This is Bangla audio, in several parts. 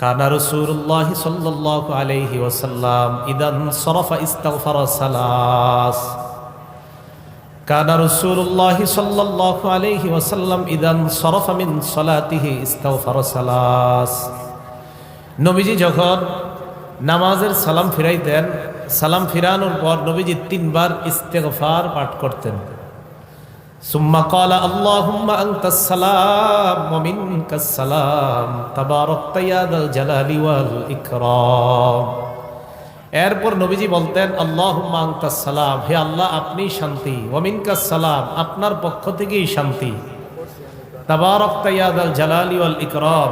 কানা রসুল্লাহ সাল্লাহ ইদান সরফা ইস্তাগফার সালাস। কানা রসুল্লাহ সাল্লাহ ইদান সরফা মিন সলাতিহি ইস্তাগফার সালাস। নবীজি যখন নামাজের সালাম ফিরাইতেন, সালাম ফিরানোর পর নবীজি তিনবার ইস্তেগফার পাঠ করতেন। ثم قال اللهم أنت السلام ومنك السلام تباركت يا ذا الجلال والإكرام এরপর নবীজি বলতেন আল্লাহ সালাম হে আল্লাহ আপনি শান্তি ওমিনকা সালাম আপনার পক্ষ থেকেই শান্তি তাবারক ইয়াদাল জালালি ওয়াল ইকরাম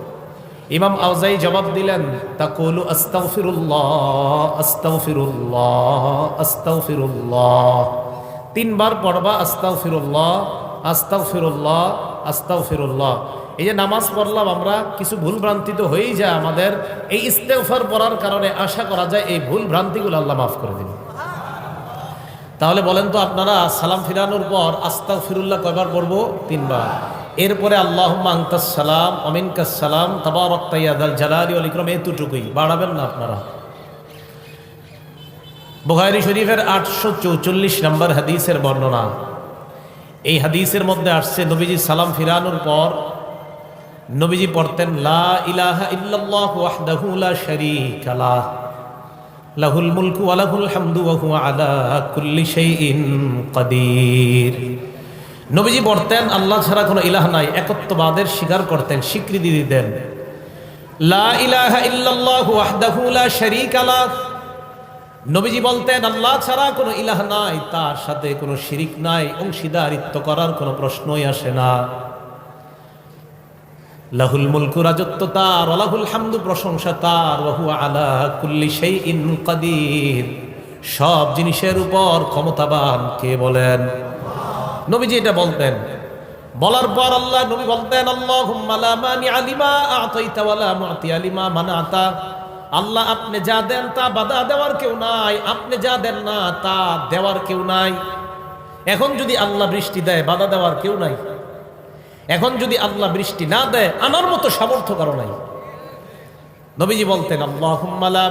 ইমাম আউজাই জবাব দিলেন, তাকুলু আস্তাগফিরুল্লাহ আস্তাগফিরুল্লাহ আস্তাগফিরুল্লাহ। তিনবার পড়বা, আস্তাগফিরুল্লাহ আস্তাগফিরুল্লাহ আস্তাগফিরুল্লাহ। এই যে নামাজ পড়লাম আমরা, কিছু ভুল ভ্রান্তি তো হয়েই যায় আমাদের। এই ইস্তেফার পড়ার কারণে আশা করা যায় এই ভুল ভ্রান্তিগুলো আল্লাহ মাফ করে দিন তাহলে বলেন তো আপনারা সালাম ফিরানোর পর আস্তাক ফিরুল্লাহ কয়বার পড়ব? তিনবার। এরপরে আল্লাহ সালাম অমিনকাস সালাম তাবারক্তাইয়াদাল জালালি অল ইকরম, এতটুকুই। বাড়াবেন না আপনারা। বুখারি শরীফের আটশো চৌচল্লিশ নম্বর হাদিসের বর্ণনা। এই হাদিসের মধ্যে আসছে, নবীজি সালাম ফিরানোর পর নবীজি পড়তেন লাহ লাহুল মুলকু আলাহুল হামদু ওয়া হুয়া আলা কুল্লি শাইইন নবীজি বলতেন, আল্লাহ ছাড়া কোনো ইলাহ নাই। একত্ববাদের স্বীকার করতেন, স্বীকৃতি দিতেন। নবীজি বলতেন, আল্লাহ ছাড়া কোনো ইলাহ নাই। তার সাথে কোনো শিরিক নাই। অংশীদারিত্ব করার কোনো প্রশ্নই আসে না। লাহুল মুলকু রাজত্ব তার ওলাহুল হামদু প্রশংসা তার ওহু আলা কুল্লি সেই ইন কাদির। সব জিনিসের উপর ক্ষমতাবান কে বলেন? নবীজি এটা বলতেন। বলার পর আল্লাহ নবী বলতেন আল্লাহ আল্লাহ, আপনি যা দেন তা বাধা দেওয়ার কেউ নাই, আপনি যা দেন না তা দেওয়ার কেউ নাই। এখন যদি আল্লাহ বৃষ্টি দেয়, বাধা দেওয়ার কেউ নাই। এখন যদি আল্লাহ বৃষ্টি না দেয় আনার মতো সামর্থ্য কারও নাই। নবীজি বলতেন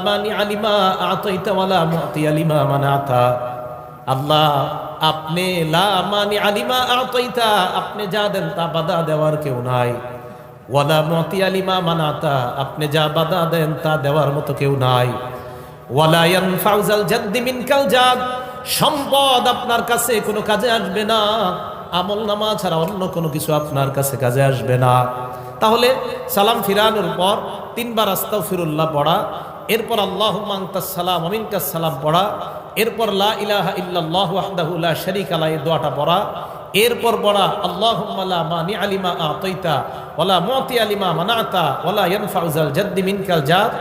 মানি আলিমা আলিমা মানাতা। আল্লাহ আপনি লা মানি আলিমা আতাইতা, আপনি যা দেন তা বাধা দেওয়ার কেউ নাই। ওয়ালা মতি আলিমা মানাতা, আপনি যা বাধা দেন তা দেওয়ার মতো কেউ নাই। ওয়ালা ইয়ানফাউজাল জাদ্দি মিনকাল জাদ, সম্পদ আপনার কাছে কোনো কাজে আসবে না। আমল নামা ছাড়া অন্য কোনো কিছু আপনার কাছে কাজে আসবে না। তাহলে সালাম ফিরানোর পর তিনবার আস্তাও ফিরুল্লাহ পড়া, এরপর আল্লাহ সালাম অমিনকাস সালাম পড়া এরপর লা ইলাহা ইল্লাল্লাহ ওয়াহদাহু লা শারীকা লা এই দোয়াটা পড়া। এরপর পড়া আল্লাহুম্মা লা মানি আলিমা আতাইতা ওয়ালা মুতি আলিমা মানাতা ওয়ালা ইয়ানফাউজাল জাদ্দি মিনকাল জাদ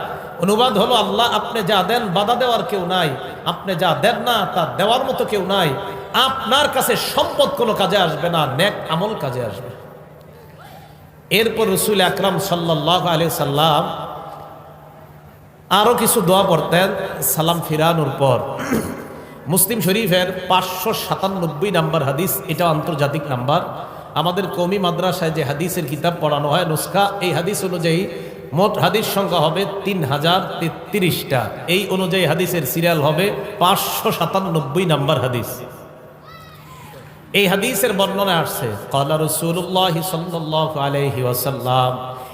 অনুবাদ হলো, আল্লাহ আপনি যা দেন বাধা দেওয়ার কেউ নাই। আপনি যা দেন না তা দেওয়ার মতো কেউ নাই। আপনার কাছে সম্পদ কোনো কাজে আসবে না, নেক আমল কাজে আসবে। এরপর রসুল আকরাম সাল্লাহ আলি সাল্লাম আরও কিছু দোয়া পড়তেন, সালাম ফিরানোর পর। মুসলিম শরীফের পাঁচশো সাতানব্বই নাম্বার হাদিস, এটা আন্তর্জাতিক নাম্বার। আমাদের কমি মাদ্রাসায় যে হাদিসের কিতাব পড়ানো হয়, নুস্খা, এই হাদিস অনুযায়ী মোট হাদিস সংখ্যা হবে তিন হাজার তেত্রিশটা। এই অনুযায়ী হাদিসের সিরিয়াল হবে পাঁচশো সাতানব্বই নাম্বার হাদিস। এই হাদিসের বর্ণনা আসছে, কলা রসুল্লাহ সাল্লাহ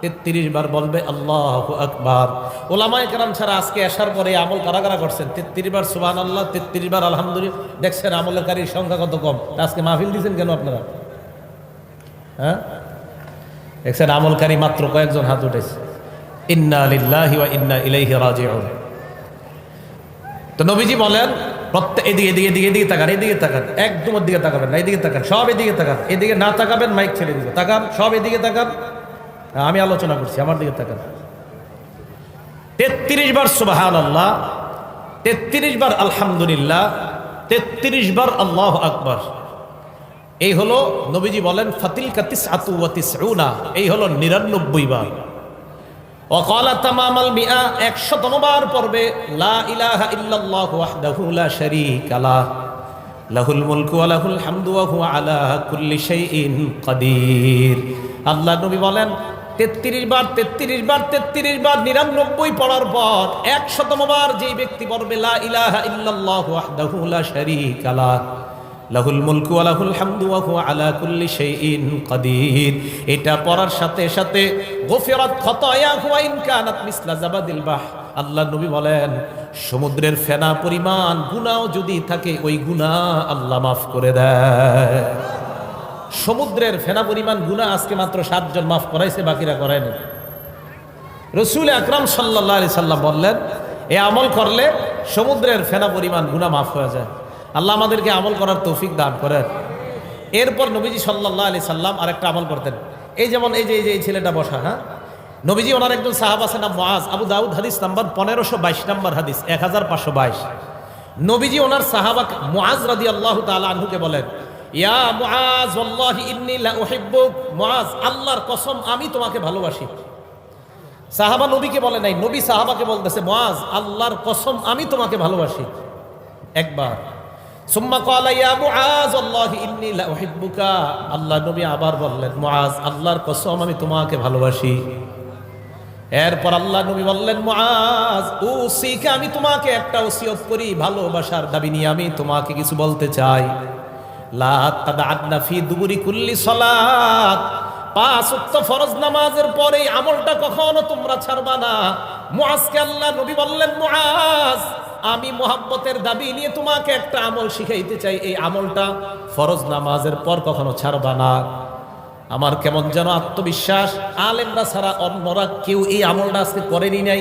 তেত্রিশ বার বলবে, আল্লাহ আকবার। ওলামায় কেরাম ছাড়া আজকে আসার পরে আমল কারা কারা করছেন? তেত্রিশ বার সুবান আল্লাহ তেত্রিশ বার আলহামদুলিল্লাহ। দেখছেন আমলের কারীর সংখ্যা কত কম? আজকে মাহফিল দিয়েছেন কেন আপনারা? হ্যাঁ? দেখছেন আমলকারী মাত্র কয়েকজন হাত উঠেছে। ইন্না লিল্লাহি ওয়া ইন্না ইলাইহি রাজিউন। তো নবীজি বলেন প্রত্যেক এদিকে এদিকে এদিকে এদিকে তাকান এদিকে তাকান। একদম দিকে তাকাবেন না, এদিকে তাকান, সব এদিকে তাকান। এদিকে না তাকাবেন, মাইক ছেড়ে দিবে তাকান, সব এদিকে তাকান। আমি আলোচনা করছি, আমার দিকে তাকান। তেত্রিশ বার সুবাহান আল্লাহ তেত্রিশ বার আলহামদুলিল্লাহ, তেত্রিশ বার আল্লাহ আকবর। এই হলো নবীজি বলেন ফাতিল কাতিস আতুয়াতিস এই হলো নিরানব্বই বার। মিয়া একশো পর্বে, লা লা লাহুল লাহুল আল্লাহ নবী বলেন তেত্রিশ বার তেত্রিশ বার তেত্রিশ বার, নিরানব্বই পড়ার পর একশতম বার যেই ব্যক্তি পড়বে লাহুল হুয়া কুল্লি এটা পড়ার সাথে সাথে বাহ আল্লাহ নবী বলেন, সমুদ্রের ফেনা পরিমাণ, গুনাহ যদি থাকে, ওই গুনাহ আল্লাহ মাফ করে দেয়। সমুদ্রের ফেনা পরিমাণ গুনাহ আজকে মাত্র সাতজন মাফ করাইছে, বাকিরা করায়নি। রসুল আকরাম সাল্লাহ আলি সাল্লাম বললেন, এ আমল করলে সমুদ্রের ফেনা পরিমাণ গুনাহ মাফ হয়ে যায়। আল্লাহ আমাদেরকে আমল করার তৌফিক দান করেন। এরপর নবীজি সাল্লাহ আলি সাল্লাম আরেকটা আমল করতেন। এই যেমন এই যে এই যে, এই ছেলেটা বসা হ্যাঁ? নবীজি ওনার একজন সাহাব আছে না মোয়াজ আবু দাউদ হাদিস নাম্বার পনেরোশো বাইশ নাম্বার হাদিস, এক হাজার পাঁচশো বাইশ। নবীজি ওনার সাহাবা মোয়াজ রাদি আল্লাহ তালা বলেন ইয়া মুআজ, ওয়াল্লাহি ইন্নী লা উহিব্বুক। মুআজ, আল্লাহর কসম, আমি তোমাকে ভালোবাসি। সাহাবা নবীকে বলে নাই, নবী সাহাবাকে বলতেছে, মুআজ, আল্লাহর কসম, আমি তোমাকে ভালোবাসি। একবার। সুম্মা ক্বালা, ইয়া মুআজ, ওয়াল্লাহি ইন্নী লা উহিব্বুকা। আল্লাহ নবী আবার বললেন, মুআজ, আল্লাহর কসম, আমি তোমাকে ভালোবাসি। এরপর আল্লাহ নবী বললেন, মুআজ শিখে আমি তোমাকে একটা ওসিয়ত করি, ভালোবাসার দাবি নিয়ে আমি তোমাকে কিছু বলতে চাই। কুল্লি ফরজ নামাজের আমলটা কখনো তোমরা ছাড়বা না। আল্লাহ নবী আমি মোহাব্বতের দাবি নিয়ে তোমাকে একটা আমল শিখাইতে চাই। এই আমলটা ফরজ নামাজের পর কখনো ছাড়বা না। আমার কেমন যেন আত্মবিশ্বাস, আলেমরা ছাড়া অন্যরা কেউ এই আমলটা আজকে করেনি নাই।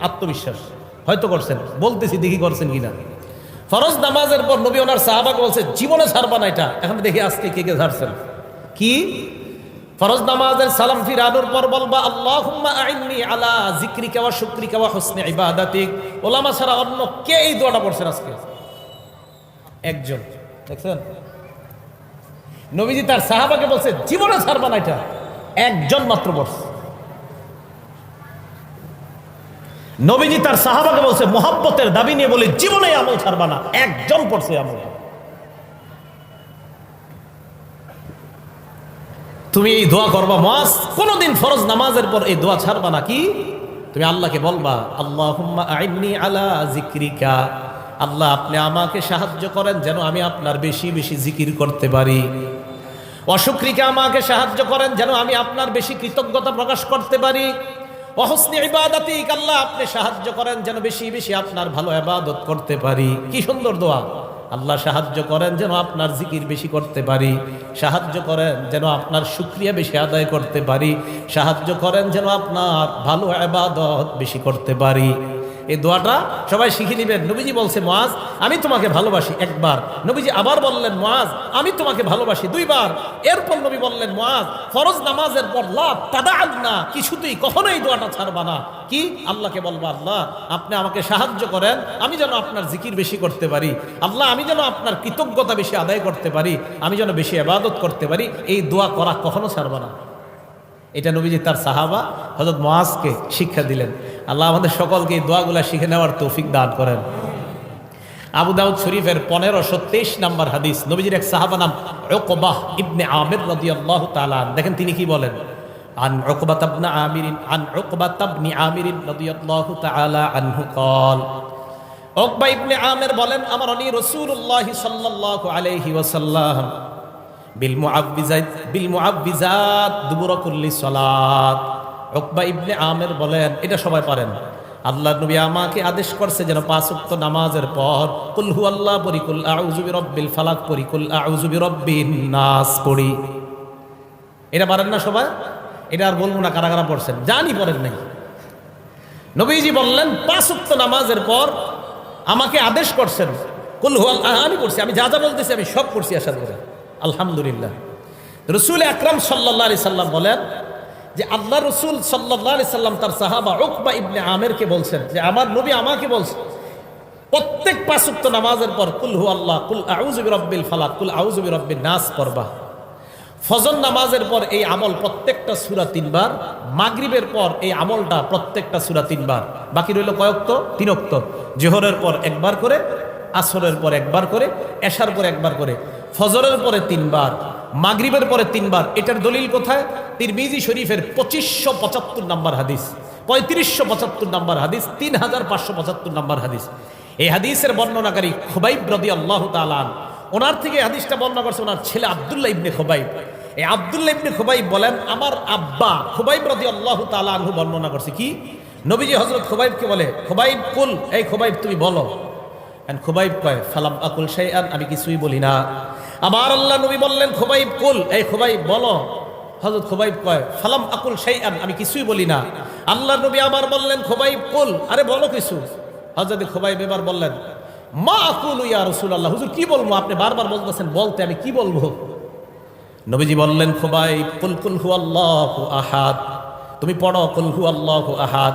আত্মবিশ্বাস। হয়তো করছেন, বলতেছি দেখি করছেন কিনা। ফরজ নামাজের পর নবী ওনার সাহাবাকে বলছে, জীবনে ছাড়বা না এটা। এখন দেখি আজকে কে কে ছাড়ছেন। কি? ফরজ নামাজের সালাম ফিরানোর পর বলবা, আল্লাহুম্মা আইন্নি আলা জিক্রিকা ওয়া শুকরিকা ওয়া হুসনি ইবাদাতিক। ওলামা ছাড়া অন্য কে এই দোয়াটা পড়ছেন আজকে? একজন। দেখছেন? নবীজি তার সাহাবাকে বলছে, জীবনে ছাড়বা না এটা। একজন মাত্র পড়ছে। নবীজি তার সাহাবাকে বলছে, মোহাব্বতের দাবি নিয়ে বলে, জীবনে আমল ছাড়বা না, একজন পড়ছে আমল। তুমি এই দোয়া করবা মাস কোনোদিন ফরজ নামাজের পর এই দোয়া ছাড়বা না কি? তুমি আল্লাহকে বলবা আল্লাহ আলা জিক্রিকা আল্লাহ, আপনি আমাকে সাহায্য করেন যেন আমি আপনার বেশি বেশি জিকির করতে পারি। অসুক্রিকে আমাকে সাহায্য করেন যেন আমি আপনার বেশি কৃতজ্ঞতা প্রকাশ করতে পারি। অহসনি ইবাদাতিক আল্লাহ আপনি সাহায্য করেন যেন বেশি বেশি আপনার ভালো ইবাদত করতে পারি। কি সুন্দর দোয়া। আল্লাহ সাহায্য করেন যেন আপনার জিকির বেশি করতে পারি। সাহায্য করেন যেন আপনার শুক্রিয়া বেশি আদায় করতে পারি। সাহায্য করেন যেন আপনার ভালো আবাদত বেশি করতে পারি। এই দোয়াটা সবাই শিখে নেবেন। নবীজি বলছে মাজ আমি তোমাকে ভালোবাসি একবার। নবীজি আবার বললেন মাজ আমি তোমাকে ভালোবাসি দুইবার। এরপর নবী বললেন মাজ ফরজ নামাজের পর লাভ তাদা না কিছুতেই কখনোই দোয়াটা ছাড়বা না। কি? আল্লাহকে বলবা, আল্লাহ, আপনি আমাকে সাহায্য করেন, আমি যেন আপনার জিকির বেশি করতে পারি। আল্লাহ, আমি যেন আপনার কৃতজ্ঞতা বেশি আদায় করতে পারি। আমি যেন বেশি আবাদত করতে পারি। এই দোয়া করা কখনো ছাড়বা না। এটা নবীজি তার সাহাবা হজরত মহাজকে শিক্ষা দিলেন আল্লাহ আমাদের সকলকে এই দোয়াগুলা শিখে নেওয়ার তৌফিক দান করেন আবু দাউদ শরীফের পনেরোশো তেইশ নাম্বার হাদিস নবীজির এক সাহাবা নাম ওকবাহ ইবনে আমির রদি আল্লাহ তালান দেখেন তিনি কি বলেন عن عقبة بن عامر عن عقبة بن عامر رضي الله تعالى عنه قال عقبة ابن عامر বলেন আমার অনি রাসূলুল্লাহ সাল্লাল্লাহু আলাইহি ওয়াসাল্লাম উকবা ইবনে আমের বলেন, এটা সবাই পারেন। আল্লাহ নবী আমাকে আদেশ যেন নামাজের পর আল্লাহ পড়ি এটা পারেন না সবাই? এটা আর বলব না কারা কারা পড়ছেন। জানি পড়েন নাই। নবীজি বললেন, পাঁচ নামাজের পর আমাকে আদেশ করছেন। কুল হুয়াল, আমি করছি আমি যা যা বলতেছি আমি সব করছি আসার পরে আলহামদুলিল্লাহ। রসুল আকরাম সাল্লাহ আলি সাল্লাম বলেন যে আল্লাহ রসুল সাল্লাহ সাল্লাম তার সাহাবা উকবা ইবনে আমেরকে বলছেন যে আমার নবী আমাকে বলছেন প্রত্যেক পাশুক্ত নামাজের পর কুল হু আল্লাহ, কুল আউজুবি রব্বিল ফালাক, কুল আউজুবি রব্বিল নাস পড়বা। ফজর নামাজের পর এই আমল প্রত্যেকটা সুরা তিনবার, মাগরিবের পর এই আমলটা প্রত্যেকটা সুরা তিনবার। বাকি রইল কয়ক্ত তিনোক্ত জোহরের পর একবার করে, আসরের পর একবার করে, এশার পর একবার করে। ফজরের পরে তিনবার, মাগরিবের পরে তিনবার, এটার দলিল কোথায়? তিরমিজি শরীফের পঁচিশশো পঁচাত্তর নাম্বার হাদিস, পঁয়ত্রিশশো পঁচাত্তর নাম্বার হাদিস তিন হাজার পাঁচশো পঁচাত্তর নাম্বার হাদিস। এই হাদিসের বর্ণনাকারী খোবাইব রদি আল্লাহ তালান ওনার থেকে হাদিসটা বর্ণনা করছে ওনার ছেলে আবদুল্লাহ ইবনে খোবাইব। এই আবদুল্লাহ ইবনে খোবাইব বলেন, আমার আব্বা খোবাইব রদি আল্লাহ তালানহু বর্ণনা করছে কি? নবীজি হজরত খোবাইবকে বলে, খোবাইব, কুল, এই খোবাইব তুমি বলো। খোবাইব কয়, ফালাম আকুল শাইআন, আমি কিছুই বলি না। আমার আল্লাহ নবী বললেন, খোবাইব কুল, এই খোবাইব বলো। হজরত খোবাইব কয়, ফালাম আকুল শাইআন, আমি কিছুই বলি না। আল্লাহ নবী আবার বললেন, খোবাইব কুল, আরে বলো কিছু। হজরত খোবাইব এবার বললেন, মা আকুল ইয়া রসুল আল্লাহ হুজুর কি বলব, আপনি বারবার বলতেছেন, বলতে আমি কি বলব? নবীজি বললেন, খোবাইব কুল কুল হু আল্লাহু আহাদ। তুমি পড়ো, কুল হু আল্লাহু আহাদ।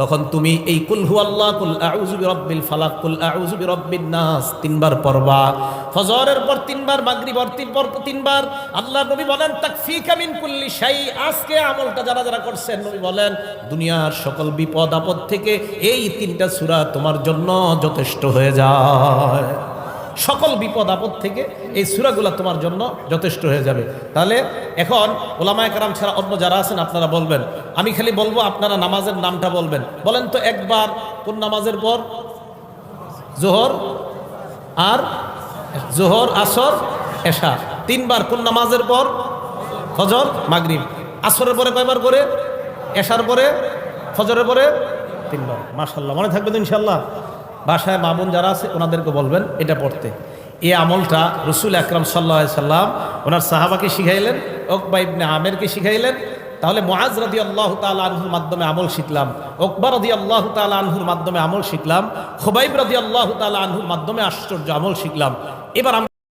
তখন তুমি এই কুলহু আল্লাহ, কুল আউযু বিরাব্বিল ফালাক, কুল আউযু বিরাব্বিন নাস, তিনবার পড়বা। ফজরের পর তিনবার, মাগরিবের তিন পর তিনবার আল্লাহ নবী বলেন, তাকফিকা মিন কুল্লি শাই আজকে আমলটা যারা যারা করছেন, নবী বলেন, দুনিয়ার সকল বিপদ আপদ থেকে এই তিনটা সূরা তোমার জন্য যথেষ্ট হয়ে যায়। সকল বিপদ আপদ থেকে এই সুরাগুলা তোমার জন্য যথেষ্ট হয়ে যাবে। তাহলে এখন ওলামায় কারাম ছাড়া অন্য যারা আছেন, আপনারা বলবেন, আমি খালি বলব আপনারা নামাজের নামটা বলবেন। বলেন তো একবার, কোন নামাজের পর? জোহর আর জোহর, আসর, এশা। তিনবার কোন নামাজের পর? ফজর, মাগরিব। আসরের পরে কয়বার করে? এশার পরে? ফজরের পরে? তিনবার। মাশাল্লাহ মনে থাকবে তো ইনশাল্লাহ বাসায় মামুন যারা আছে, ওনাদেরকে বলবেন এটা পড়তে। এই আমলটা রসুল আকরাম সাল্লা সাল্লাম ওনার সাহাবাকে শিখাইলেন, ওকবা ইবনে আমেরকে শিখাইলেন। তাহলে মহাজ রদি আল্লাহ তাল আনহুর মাধ্যমে আমল শিখলাম, ওকবা রদি আল্লাহ তাল আনহুর মাধ্যমে আমল শিখলাম, খোবাইব রদি আল্লাহ তাল আনহুর মাধ্যমে আশ্চর্য আমল শিখলাম। এবার